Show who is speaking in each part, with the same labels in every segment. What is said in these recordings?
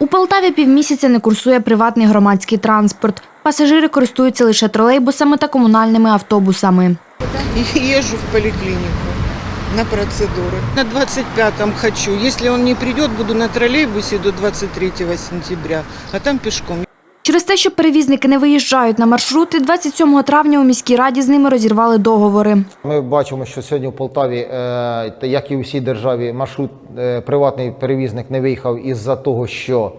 Speaker 1: У Полтаві півмісяця не курсує приватний громадський транспорт. Пасажири користуються лише тролейбусами та комунальними автобусами.
Speaker 2: Езжу в поликлинику на процедуры. На 25-м хочу. Если он не придет, буду на троллейбусе до 23 сентября, а там пешком.
Speaker 1: Через те, що перевізники не виїжджають на маршрути, 27 травня у міській раді з ними розірвали договори.
Speaker 3: Ми бачимо, що сьогодні в Полтаві, е, як і у всій державі, маршрут е, приватний перевізник не виїхав із-за того, що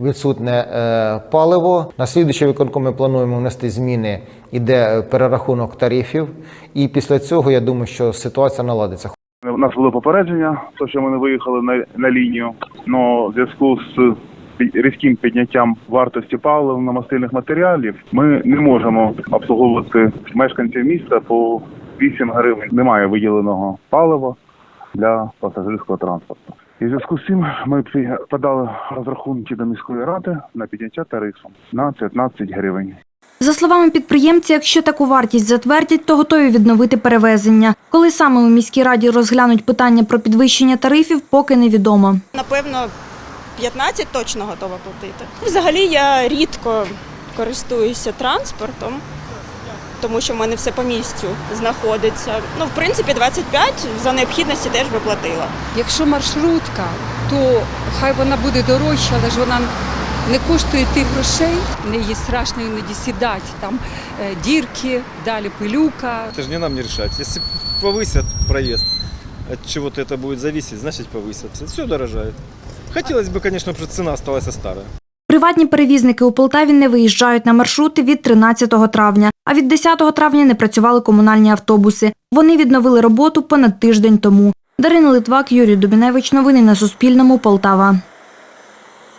Speaker 3: відсутне е, паливо. На слідуючий виконком ми плануємо внести зміни, іде перерахунок тарифів. І після цього я думаю, що ситуація наладиться.
Speaker 4: У нас було попередження, то що ми не виїхали на, на лінію. Но в зв'язку з різким підняттям вартості паливно-мастильних матеріалів ми не можемо обслуговувати мешканців міста по 8 гривень. Немає виділеного палива для пасажирського транспорту. І в зв'язку з цим ми подали розрахунки до міської ради на підняття тарифу на 15 гривень.
Speaker 1: За словами підприємця, якщо таку вартість затвердять, то готові відновити перевезення. Коли саме у міській раді розглянуть питання про підвищення тарифів, поки невідомо.
Speaker 5: Напевно, 15 точно готова платити. Взагалі я рідко користуюся транспортом, тому що в мене все по місцю знаходиться. Ну, в принципі, 25 за необхідності теж би платила.
Speaker 6: Якщо маршрутка, то хай вона буде дорожча, але ж вона не коштує тих грошей. В неї страшно іноді сідати. Там е, дірки, далі пилюка.
Speaker 7: Это же не нам не решать. Если повысят проезд, от чего-то это будет зависеть, значит повысят. Все дорожает. Хотелось б, звісно, щоб ціна осталась старою.
Speaker 1: Приватні перевізники у Полтаві не виїжджають на маршрути від 13 травня, а від 10 травня не працювали комунальні автобуси. Вони відновили роботу понад тиждень тому. Дарина Литвак, Юрій Дубіневич. Новини на Суспільному. Полтава.